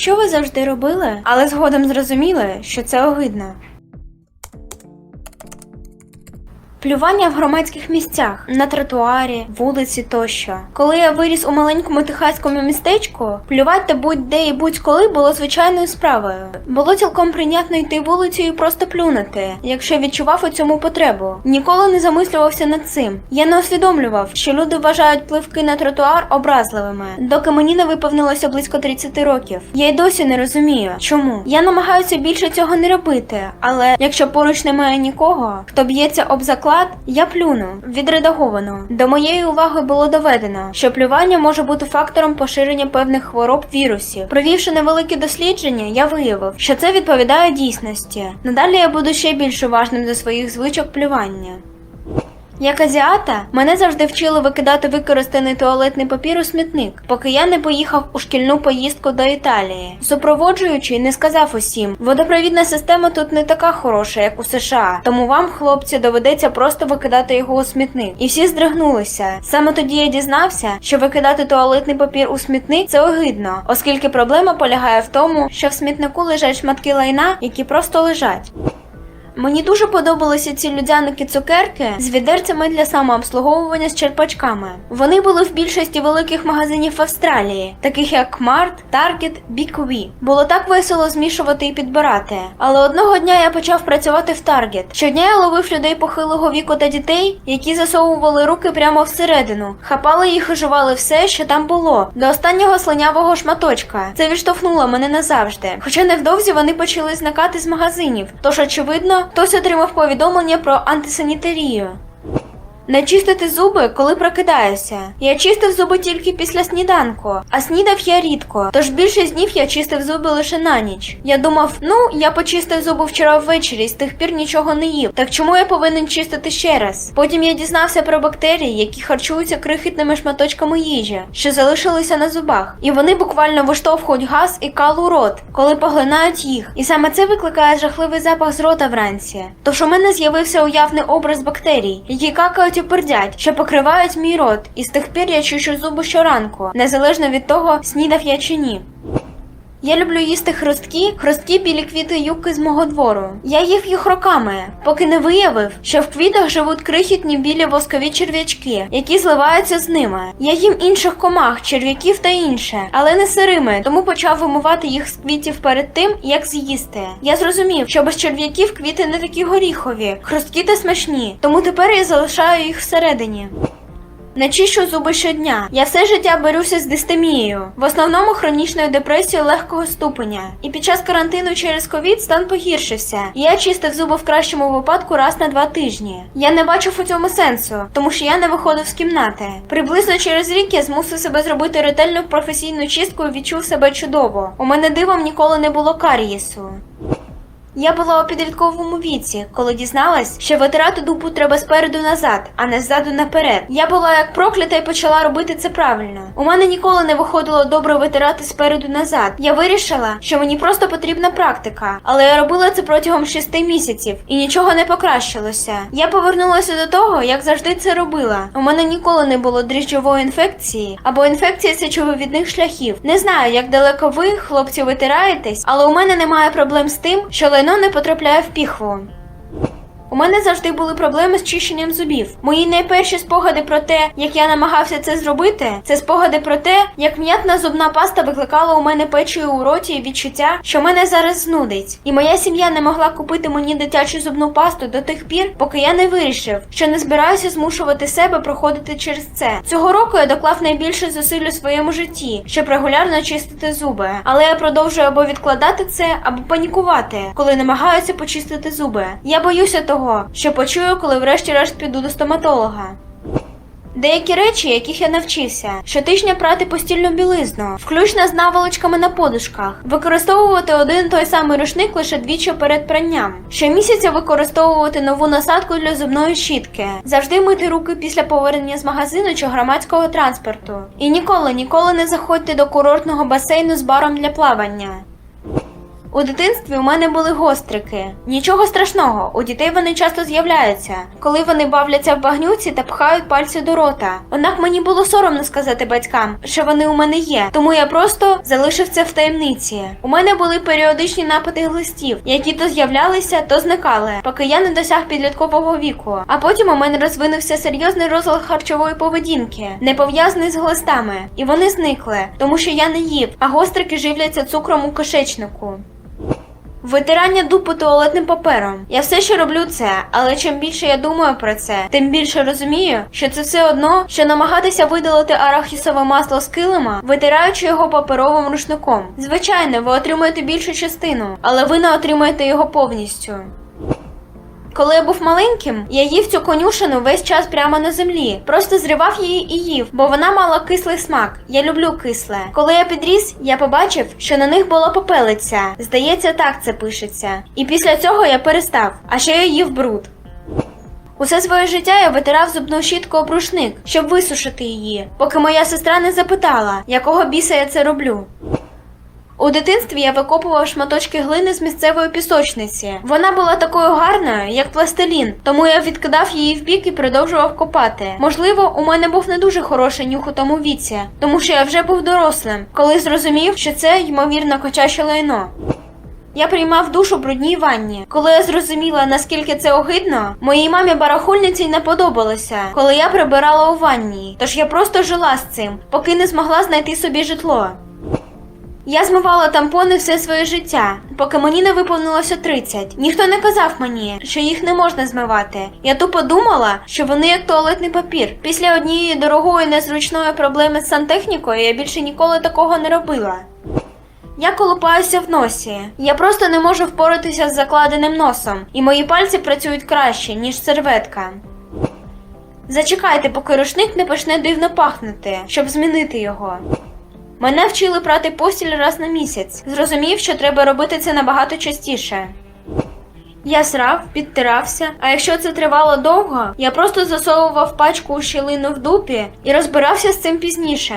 що ви завжди робили, але згодом зрозуміли, що це огидно. Плювання в громадських місцях, на тротуарі, вулиці тощо. Коли я виріс у маленькому техаському містечку, плювати будь-де і будь-коли було звичайною справою. Було цілком прийнятно йти вулицею і просто плюнути, якщо відчував у цьому потребу. Ніколи не замислювався над цим. Я не усвідомлював, що люди вважають пливки на тротуар образливими, доки мені не виповнилося близько 30 років. Я й досі не розумію, чому. Я намагаюся більше цього не робити, але якщо поруч немає нікого, хто б'ється об заклад, я плюну відредаговано. До моєї уваги було доведено, що плювання може бути фактором поширення певних хвороб вірусів. Провівши невелике дослідження, я виявив, що це відповідає дійсності. Надалі я буду ще більш уважним до своїх звичок плювання. Як азіата, мене завжди вчили викидати використаний туалетний папір у смітник, поки я не поїхав у шкільну поїздку до Італії. Супроводжуючий не сказав усім, водопровідна система тут не така хороша, як у США, тому вам, хлопці, доведеться просто викидати його у смітник. І всі здригнулися. Саме тоді я дізнався, що викидати туалетний папір у смітник це огидно, оскільки проблема полягає в тому, що в смітнику лежать шматки лайна, які просто лежать. Мені дуже подобалися ці людяники цукерки з відерцями для самообслуговування з черпачками. Вони були в більшості великих магазинів Австралії, таких як Target, Big V. Було так весело змішувати і підбирати. Але одного дня я почав працювати в Target. Щодня я ловив людей похилого віку та дітей, які засовували руки прямо всередину, хапали їх і жували все, що там було, до останнього слинявого шматочка. Це відштовхнуло мене назавжди. Хоча невдовзі вони почали зникати з магазинів, тож очевидно, хтось отримав повідомлення про антисанітарію. Не чистити зуби, коли прокидаюся. Я чистив зуби тільки після сніданку, а снідав я рідко, тож більшість днів я чистив зуби лише на ніч. Я думав, ну я почистив зуби вчора ввечері з тих пір нічого не їв. Так чому я повинен чистити ще раз? Потім я дізнався про бактерії, які харчуються крихітними шматочками їжі, що залишилися на зубах, і вони буквально виштовхують газ і кал у рот, коли поглинають їх. І саме це викликає жахливий запах з рота вранці. Тож у мене з'явився уявний образ бактерій, які какають і пердять, що покривають мій рот, і з тих пір я чищу зуби щоранку, незалежно від того, снідав я чи ні. Я люблю їсти хрусткі, хрусткі білі квіти юки з мого двору. Я їв їх роками, поки не виявив, що в квітах живуть крихітні білі воскові черв'ячки, які зливаються з ними. Я їм інших комах, черв'яків та інше, але не сирими, тому почав вимивати їх з квітів перед тим, як з'їсти. Я зрозумів, що без черв'яків квіти не такі горіхові, хрусткі та смачні, тому тепер я залишаю їх всередині. Не чищу зуби щодня. Я все життя борюся з дистемією, в основному хронічною депресією легкого ступеня. І під час карантину через ковід стан погіршився. Я чистив зуби в кращому випадку раз на два тижні. Я не бачив у цьому сенсу, тому що я не виходив з кімнати. Приблизно через рік я змусив себе зробити ретельну професійну чистку і відчув себе чудово. У мене дивом ніколи не було карієсу. Я була у підлітковому віці, коли дізналась, що витирати дупу треба спереду назад, а не ззаду наперед. Я була як проклята і почала робити це правильно. У мене ніколи не виходило добре витирати спереду назад. Я вирішила, що мені просто потрібна практика, але я робила це протягом шести місяців і нічого не покращилося. Я повернулася до того, як завжди це робила. У мене ніколи не було дріжджової інфекції або інфекції сечовивідних шляхів. Не знаю, як далеко ви, хлопці, витираєтесь, але у мене немає проблем з тим, що лайно не потрапляє в піхву. У мене завжди були проблеми з чищенням зубів. Мої найперші спогади про те, як я намагався це зробити, це спогади про те, як м'ятна зубна паста викликала у мене печею у роті і відчуття, що мене зараз знудить. І моя сім'я не могла купити мені дитячу зубну пасту до тих пір, поки я не вирішив, що не збираюся змушувати себе проходити через це. Цього року я доклав найбільше зусиль у своєму житті, щоб регулярно чистити зуби. Але я продовжую або відкладати це, або панікувати, коли намагаюся почистити зуби. Я боюся того, що почую, коли врешті-решт піду до стоматолога. Деякі речі, яких я навчився, щотижня прати постільну білизну, включно з наволочками на подушках, використовувати один той самий рушник лише двічі перед пранням, щомісяця використовувати нову насадку для зубної щітки, завжди мити руки після повернення з магазину чи громадського транспорту. І ніколи, ніколи не заходьте до курортного басейну з баром для плавання. У дитинстві у мене були гострики. Нічого страшного, у дітей вони часто з'являються, коли вони бавляться в багнюці та пхають пальці до рота. Однак мені було соромно сказати батькам, що вони у мене є, тому я просто залишив це в таємниці. У мене були періодичні напади глистів, які то з'являлися, то зникали, поки я не досяг підліткового віку. А потім у мене розвинувся серйозний розлад харчової поведінки, не пов'язаний з глистами, і вони зникли, тому що я не їв, а гострики живляться цукром у кишечнику. Витирання дупу туалетним папером. Я все ще роблю це, але чим більше я думаю про це, тим більше розумію, що це все одно, що намагатися видалити арахісове масло з килима, витираючи його паперовим рушником. Звичайно, ви отримаєте більшу частину, але ви не отримаєте його повністю. Коли я був маленьким, я їв цю конюшину весь час прямо на землі. Просто зривав її і їв, бо вона мала кислий смак. Я люблю кисле. Коли я підріс, я побачив, що на них була попелиця. Здається, так це пишеться. І після цього я перестав, а ще я їв бруд. Усе своє життя я витирав зубну щітку об рушник, щоб висушити її, поки моя сестра не запитала, якого біса я це роблю. У дитинстві я викопував шматочки глини з місцевої пісочниці. Вона була такою гарною, як пластилін, тому я відкидав її вбік і продовжував копати. Можливо, у мене був не дуже хороший нюх у тому віці, тому що я вже був дорослим, коли зрозумів, що це ймовірно качаче лайно. Я приймав душ у брудній ванні. Коли я зрозуміла, наскільки це огидно, моїй мамі барахольниці не подобалося, коли я прибирала у ванні. Тож я просто жила з цим, поки не змогла знайти собі житло. Я змивала тампони все своє життя, поки мені не виповнилося 30. Ніхто не казав мені, що їх не можна змивати. Я тупо думала, що вони як туалетний папір. Після однієї дорогої незручної проблеми з сантехнікою я більше ніколи такого не робила. Я колупаюся в носі. Я просто не можу впоратися з закладеним носом, і мої пальці працюють краще, ніж серветка. Зачекайте, поки рушник не почне дивно пахнути, щоб змінити його. Мене вчили прати постіль раз на місяць. Зрозумів, що треба робити це набагато частіше. Я срав, підтирався, а якщо це тривало довго, я просто засовував пачку у щілину в дупі і розбирався з цим пізніше.